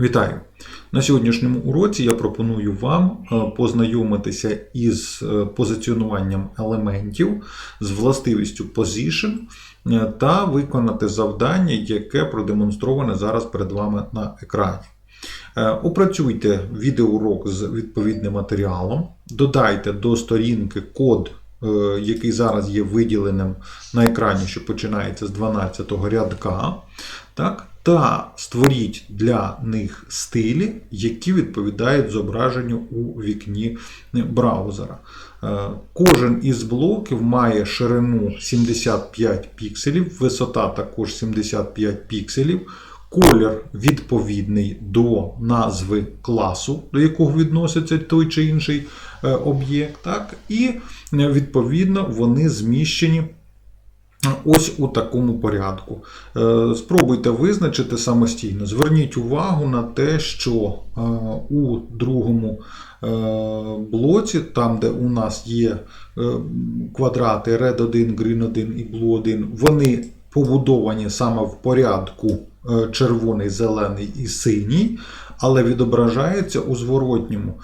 Вітаю! На сьогоднішньому уроці я пропоную вам е, познайомитися із е, позиціонуванням елементів, з властивістю position е, та виконати завдання, яке продемонстроване зараз перед вами на екрані. Опрацюйте відеоурок з відповідним матеріалом, додайте до сторінки код, який зараз є виділеним на екрані, що починається з 12 го рядка. Так? Та створіть для них стилі, які відповідають зображенню у вікні браузера. Е, Кожен із блоків має ширину 75 пікселів, висота також 75 пікселів. Колір відповідний до назви класу, до якого відноситься той чи інший е, об'єкт. І відповідно вони зміщені Ось у такому порядку. Е, Спробуйте визначити самостійно. Зверніть увагу на те, що е, у другому е, блоці, там, де у нас є квадрати Red 1, Green 1 і Blue 1, вони побудовані саме в порядку червоний, зелений і синій, але відображаються у зворотньому.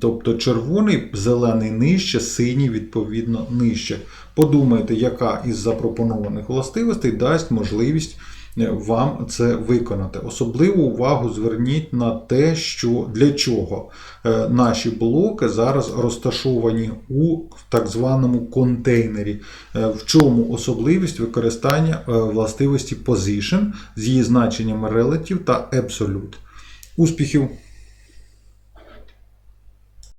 Тобто червоний, зелений нижче, синій відповідно нижче. Подумайте, яка із запропонованих властивостей дасть можливість е, вам це виконати. Особливу увагу зверніть на те, що для чого е, наші блоки зараз розташовані у так званому контейнері. Е, В чому особливість використання властивості position з її значеннями relative та absolute. Успіхів!